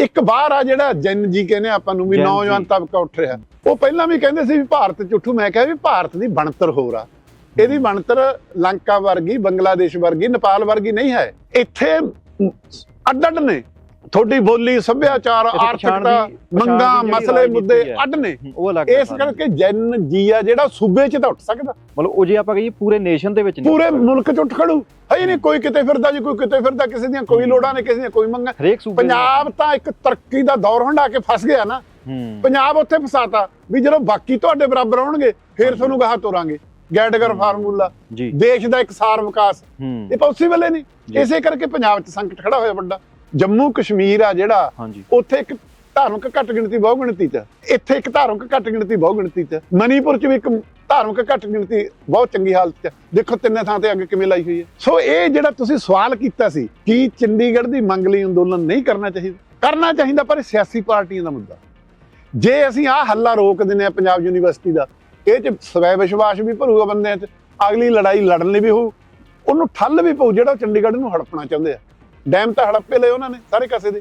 ਇੱਕ ਬਾਹਰ ਆ ਜਿਹੜਾ ਜਨ ਜੀ ਕਹਿੰਦੇ ਆਪਾਂ ਨੂੰ ਵੀ ਨੌਜਵਾਨ। ਤਬਕਾ ਉੱਠ ਰਿਹਾ। ਉਹ ਪਹਿਲਾਂ ਵੀ ਕਹਿੰਦੇ ਸੀ ਵੀ ਭਾਰਤ ਚ ਉੱਠੂ। ਮੈਂ ਕਿਹਾ ਵੀ ਭਾਰਤ ਦੀ ਬਣਤਰ ਹੋਰ ਆ। ਇਹਦੀ ਬਣਤਰ ਲੰਕਾ ਵਰਗੀ ਬੰਗਲਾਦੇਸ਼ ਵਰਗੀ ਨੇਪਾਲ ਵਰਗੀ ਨਹੀਂ ਹੈ। ਇੱਥੇ ਅੱਡ ਅੱਡ ਨੇ। ਤੁਹਾਡੀ ਬੋਲੀ ਸੱਭਿਆਚਾਰ ਆਰਥਿਕਤਾ ਮੰਗਾ ਮਸਲੇ ਮੁੱਦੇ। ਅੱਡ ਨੇ ਉਹ ਅਲੱਗ ਹੈ ਇਸ ਕਰਕੇ ਜਨ ਜੀ ਆ ਜਿਹੜਾ ਸੂਬੇ 'ਚ ਤਾਂ ਉੱਠ ਸਕਦਾ। ਮਤਲਬ ਉਹ ਜੇ ਆਪਾਂ ਕਹੀਏ ਪੂਰੇ ਨੇਸ਼ਨ ਦੇ ਵਿੱਚ ਨਹੀਂ ਪੂਰੇ ਮੁਲਕ 'ਚ ਉੱਠ ਖੜੂ। ਹੈ ਨਹੀਂ ਕੋਈ ਕਿਤੇ ਫਿਰਦਾ ਜੀ ਕੋਈ ਕਿਤੇ ਫਿਰਦਾ ਕਿਸੇ ਦੀਆਂ ਕੋਈ ਲੋੜਾਂ ਨੇ ਕਿਸੇ ਦੀਆਂ ਕੋਈ ਮੰਗਾਂ। ਪੰਜਾਬ ਤਾਂ ਇੱਕ ਤਰੱਕੀ ਦਾ ਦੌਰ ਹੰਡਾ ਕੇ ਫਸ ਗਿਆ ਨਾ। ਪੰਜਾਬ ਉੱਥੇ ਫਸਾਤਾ ਵੀ ਜਦੋਂ ਬਾਕੀ ਤੁਹਾਡੇ ਬਰਾਬਰ ਆਉਣਗੇ ਫੇਰ ਤੁਹਾਨੂੰ ਗਾਹ ਤੋਰਾਂਗੇ। ਗੈਟਗਰ ਫਾਰਮੂਲਾ। ਦੇਸ਼ ਦਾ ਇੱਕ ਸਾਰ ਵਿਕਾਸ। ਇਹ ਪੋਸੀਬਲ ਹੀ ਨਹੀਂ। ਇਸੇ ਕਰਕੇ ਪੰਜਾਬ 'ਚ ਸੰਕਟ ਖੜਾ ਹੋਇਆ ਵੱਡਾ। ਜੰਮੂ ਕਸ਼ਮੀਰ ਆ ਜਿਹੜਾ ਉੱਥੇ ਇੱਕ ਧਾਰਮਿਕ ਘੱਟ ਗਿਣਤੀ ਬਹੁ ਗਿਣਤੀ ਚ। ਇੱਥੇ ਇੱਕ ਧਾਰਮਿਕ ਘੱਟ ਗਿਣਤੀ ਬਹੁ ਗਿਣਤੀ ਚ। ਮਨੀਪੁਰ ਚ ਵੀ ਇੱਕ ਧਾਰਮਿਕ ਘੱਟ ਗਿਣਤੀ ਬਹੁਤ ਚੰਗੀ ਹਾਲਤ ਚ। ਦੇਖੋ ਤਿੰਨੇ ਥਾਂ ਤੇ ਅੱਗ ਕਿਵੇਂ ਲਾਈ ਹੋਈ ਹੈ। ਸੋ ਇਹ ਜਿਹੜਾ ਤੁਸੀਂ ਸਵਾਲ ਕੀਤਾ ਸੀ ਕਿ ਚੰਡੀਗੜ੍ਹ ਦੀ ਮੰਗ ਲਈ ਅੰਦੋਲਨ ਨਹੀਂ ਕਰਨਾ ਚਾਹੀਦਾ ਕਰਨਾ ਚਾਹੀਦਾ ਪਰ ਸਿਆਸੀ ਪਾਰਟੀਆਂ ਦਾ ਮੁੱਦਾ। ਜੇ ਅਸੀਂ ਆਹ ਹੱਲਾ ਰੋਕ ਦਿੰਦੇ ਆ ਪੰਜਾਬ ਯੂਨੀਵਰਸਿਟੀ ਦਾ ਇਹ ਚ ਸਵੈ ਵਿਸ਼ਵਾਸ ਵੀ ਭਰੂਗਾ ਬੰਦਿਆਂ ਚ ਅਗਲੀ ਲੜਾਈ ਲੜਨ ਲਈ ਵੀ ਹੋਊ ਉਹਨੂੰ ਠੱਲ ਵੀ ਪਊ ਜਿਹੜਾ ਚੰਡੀਗੜ੍ਹ ਨੂੰ ਹੜਪਣਾ ਚਾਹੁੰਦੇ ਆ। ਡੈਮ ਤਾਂ ਹੜੱਪੇ ਲਏ ਉਹਨਾਂ ਨੇ ਸਾਰੇ ਕਾਸੇ ਦੇ।